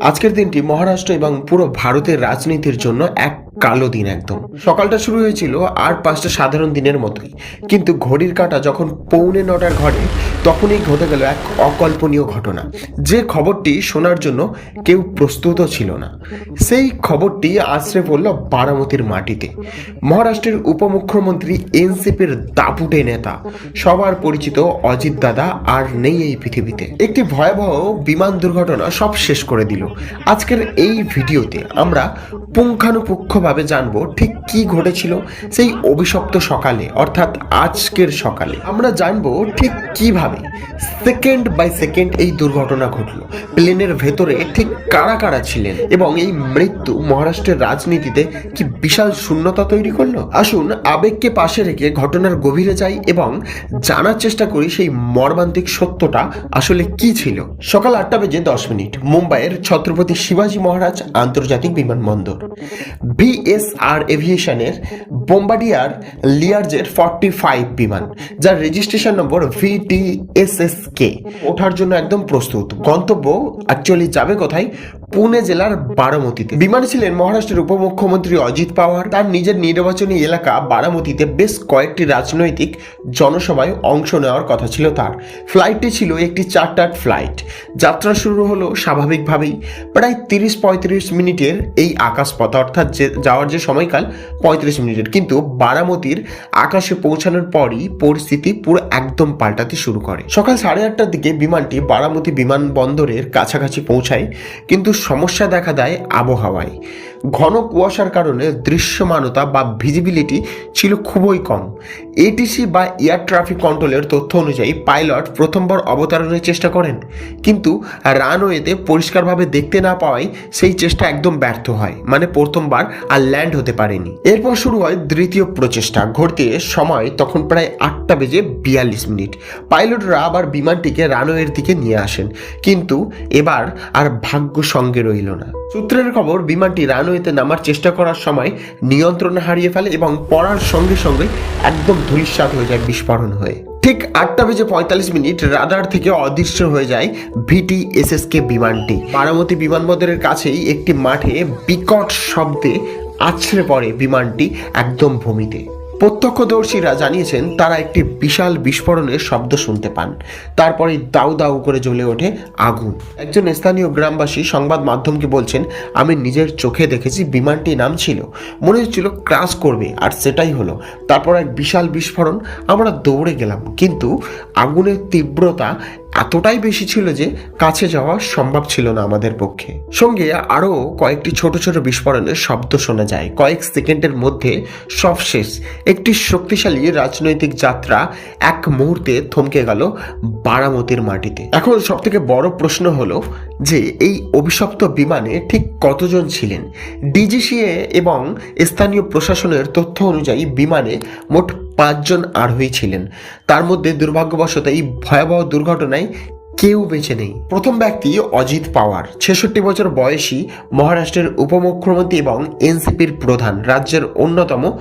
আজকের দিনটি মহারাষ্ট্র এবং পুরো ভারতের রাজনীতির জন্য এক কালো দিন একদম। সকালটা শুরু হয়েছিল আর পাঁচটা সাধারণ দিনের মতোই। কিন্তু ঘড়ির কাঁটা যখন পৌনে নটার ঘরে, তখনই ঘটে গেল এক অকল্পনীয় ঘটনা। যে খবরটি শোনার জন্য কেউ প্রস্তুত ছিল না। সেই খবরটি আশ্রে পড়ল বারামতির মাটিতে। মহারাষ্ট্রের উপমুখ্যমন্ত্রী এনসিপির দাপুটে নেতা, সবার পরিচিত অজিত দাদা আর নেই এই পৃথিবীতে। একটি ভয়াবহ বিমান দুর্ঘটনা সব শেষ করে দিল। আজকের এই ভিডিওতে আমরা পুঙ্খানুপুঙ্খভাবে জানব ঠিক কি ঘটেছিল সেই অভিশপ্ত সকালে, অর্থাৎ আজকের সকালে। আমরা জানব ঠিক কীভাবে সেকেন্ড বাই সেকেন্ড এই দুর্ঘটনা ঘটলো। প্লেনের ভেতরে ঠিক কারা কারা ছিলেন এবং এই মৃত্যু মহারাষ্ট্রের রাজনীতিতে কি বিশাল শূন্যতা তৈরি করল? আসুন আবেগকে পাশে রেখে ঘটনার গভীরে যাই এবং জানার চেষ্টা করি সেই মর্মান্তিক সত্যটা আসলে কি ছিল। সকাল আটটা বেজে দশ মিনিট। মুম্বাইয়ের ছত্রপতি শিবাজী মহারাজ আন্তর্জাতিক বিমানবন্দর। বিএসআর এভিয়েশনের বোম্বাডিয়ার লিয়ারজের ফর্টি ফাইভ বিমান, যার রেজিস্ট্রেশন নম্বর ভিটিএসএসকে ওঠার জন্য একদম প্রস্তুত। গন্তব্য অ্যাকচুয়ালি যাবে কোথায়? পুনে জেলার বারামতিতে। বিমানে ছিলেন মহারাষ্ট্রের উপমুখ্যমন্ত্রী অজিত পাওয়ার। তার নিজের নির্বাচনী এলাকা বারামতিতে বেশ কয়েকটি রাজনৈতিক জনসভায় অংশ নেওয়ার কথা ছিল তার। ফ্লাইটটি ছিল একটি চার্টার্ড ফ্লাইট। যাত্রা শুরু হলো স্বাভাবিকভাবেই। প্রায় তিরিশ পঁয়ত্রিশ মিনিটের এই আকাশপথ, অর্থাৎ যে, যাওয়ার যে সময়কাল, পঁয়ত্রিশ মিনিটের। কিন্তু বারামতির আকাশে পৌঁছানোর পরই পরিস্থিতি পুরো একদম পাল্টাতে শুরু করে। সকাল সাড়ে আটটার দিকে বিমানটি বারামতি বিমানবন্দরের কাছাকাছি পৌঁছায়। কিন্তু সমস্যা দেখা দেয় আবহাওয়ায়। ঘন কুয়াশার কারণে দৃশ্যমানতা বা ভিজিবিলিটি ছিল খুবই কম। এটিসি বা এয়ার ট্রাফিক কন্ট্রোলের তথ্য অনুযায়ী পাইলট প্রথমবার অবতরণের চেষ্টা করেন। কিন্তু রানওয়েতে পরিষ্কারভাবে দেখতে না পাওয়ায় সেই চেষ্টা একদম ব্যর্থ হয়। মানে প্রথমবার আর ল্যান্ড হতে পারেনি। এরপর শুরু হয় দ্বিতীয় প্রচেষ্টা। ঘটতে সময় তখন প্রায় আটটা বেজে বিয়াল্লিশ মিনিট। পাইলটরা আবার বিমানটিকে রানওয়ের দিকে নিয়ে আসেন। কিন্তু এবার আর ভাগ্য সঙ্গে রইল না। সূত্রের খবর, বিমানটি রানওয়েতে নামার চেষ্টা করার সময় নিয়ন্ত্রণ হারিয়ে ফেলে এবং পড়ার সঙ্গে সঙ্গে একদম ধূলিসাত হয়ে যায়, বিস্ফোরণ হয়ে। ঠিক আটটা বেজে পঁয়তাল্লিশ মিনিট রাদার থেকে অদৃশ্য হয়ে যায় ভিটি এসএসকে বিমানটি। বারামতি বিমানবন্দরের কাছেই একটি মাঠে বিকট শব্দে আছড়ে পড়ে বিমানটি একদম ভূমিতে। প্রত্যক্ষদর্শীরা জানিয়েছেন, তারা একটি বিশাল বিস্ফোরণের শব্দ শুনতে পান। তারপরে দাউ দাউ করে জ্বলে ওঠে আগুন। একজন স্থানীয় গ্রামবাসী সংবাদ মাধ্যমকে বলছেন, আমি নিজের চোখে দেখেছি বিমানটি নামছিল মনে হচ্ছিল ক্রাশ করবে, আর সেটাই হলো। তারপর এক বিশাল বিস্ফোরণ, আমরা দৌড়ে গেলাম। কিন্তু আগুনের তীব্রতা এতটাই বেশি ছিল যে কাছে যাওয়া সম্ভব ছিল না আমাদের পক্ষে। সঙ্গে আরও কয়েকটি ছোট ছোট বিস্ফোরণের শব্দ শোনা যায়। কয়েক সেকেন্ডের মধ্যে সবশেষ একটি শক্তিশালী রাজনৈতিক যাত্রা এক মুহূর্তে থমকে গেল বারামতির মাটিতে। এখন সব থেকে বড় প্রশ্ন হলো যে এই অভিশপ্ত বিমানে ঠিক কতজন ছিলেন? ডিজিসিএ এবং স্থানীয় প্রশাসনের তথ্য অনুযায়ী বিমানে মোট পাঁচজন আরোহী ছিলেন। তার মধ্যে দুর্ভাগ্যবশত এই ভয়াবহ দুর্ঘটনায় কেউ বেঁচে নেই। প্রথম ব্যক্তি অজিত পাওয়ার, ছেষট্টি বছর বয়সী মহারাষ্ট্রের উপমুখ্যমন্ত্রী এবং এনসিপির প্রধান, রাজ্যের অন্যতম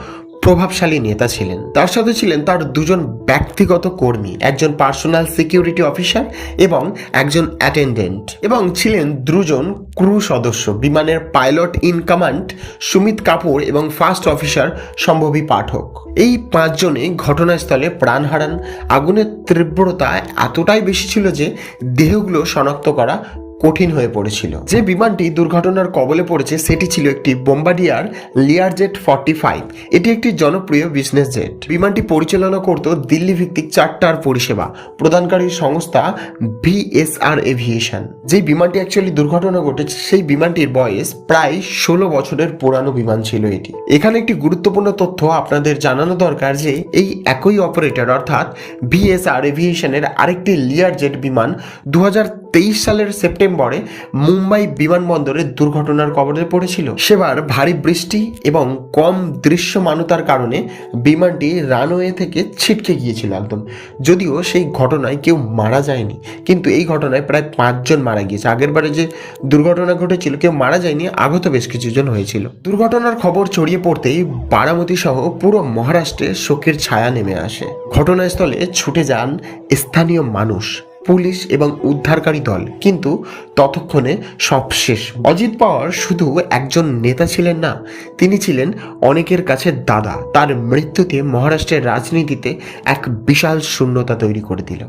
প্রভাবশালী নেতা ছিলেন। তার সাথে ছিলেন তার দুজন ব্যক্তিগত কর্মী, একজন পার্সোনাল সিকিউরিটি অফিসার এবং একজন অ্যাটেন্ডেন্ট এবং ছিলেন দুজন ক্রু সদস্য, বিমানের pilot in command Sumit Kapoor এবং ফার্স্ট অফিসার সম্ভবী পাঠক। এই পাঁচজনে ঘটনাস্থলে প্রাণ হারান। আগুনের তীব্রতা এতটাই বেশি ছিল যে দেহগুলো শনাক্ত করা কঠিন হয়ে পড়েছিল। যে বিমানটি দুর্ঘটনার কবলে পড়েছে, সেটি ছিল একটি বোম্বাডিয়ার লিয়ার জেট ফর্টি ফাইভ। এটি একটি জনপ্রিয় বিজনেস জেট বিমানটি পরিচালনা করত দিল্লি ভিত্তিক চারটার পরিষেবা প্রদানকারী সংস্থা ভিএসআর এভিয়েশন। যে বিমানটি অ্যাকচুয়ালি দুর্ঘটনা ঘটেছে, সেই বিমানটির বয়স প্রায় ষোলো বছরের পুরানো বিমান ছিল এটি। এখানে একটি গুরুত্বপূর্ণ তথ্য আপনাদের জানানো দরকার যে, এই একই অপারেটর অর্থাৎ ভিএসআর এভিয়েশনের আরেকটি লিয়ার জেট বিমান দু হাজার তেইশ সালের সেপ্টেম্বরে মুম্বাই বিমানবন্দরে দুর্ঘটনার কবলে পড়েছিল। সেবার ভারী বৃষ্টি এবং কম দৃশ্যমানতার কারণে বিমানটি রানওয়ে থেকে ছিটকে গিয়েছিল একদম। যদিও সেই ঘটনায় কেউ মারা যায়নি, কিন্তু এই ঘটনায় প্রায় পাঁচজন মারা গিয়েছে। আগের বারে যে দুর্ঘটনা ঘটেছিল, কেউ মারা যায়নি আগত বেশ কিছুজন হয়েছিল। দুর্ঘটনার খবর ছড়িয়ে পড়তেই বারামতি সহ পুরো মহারাষ্ট্রে শোকের ছায়া নেমে আসে। ঘটনাস্থলে ছুটে যান স্থানীয় মানুষ। পুলিশ এবং উদ্ধারকারী দল। কিন্তু ততক্ষণে সব শেষ। অজিত পাওয়ার শুধু একজন নেতা ছিলেন না, তিনি ছিলেন অনেকের কাছে দাদা। তার মৃত্যুতে মহারাষ্ট্রের রাজনীতিতে এক বিশাল শূন্যতা তৈরি করে দিল।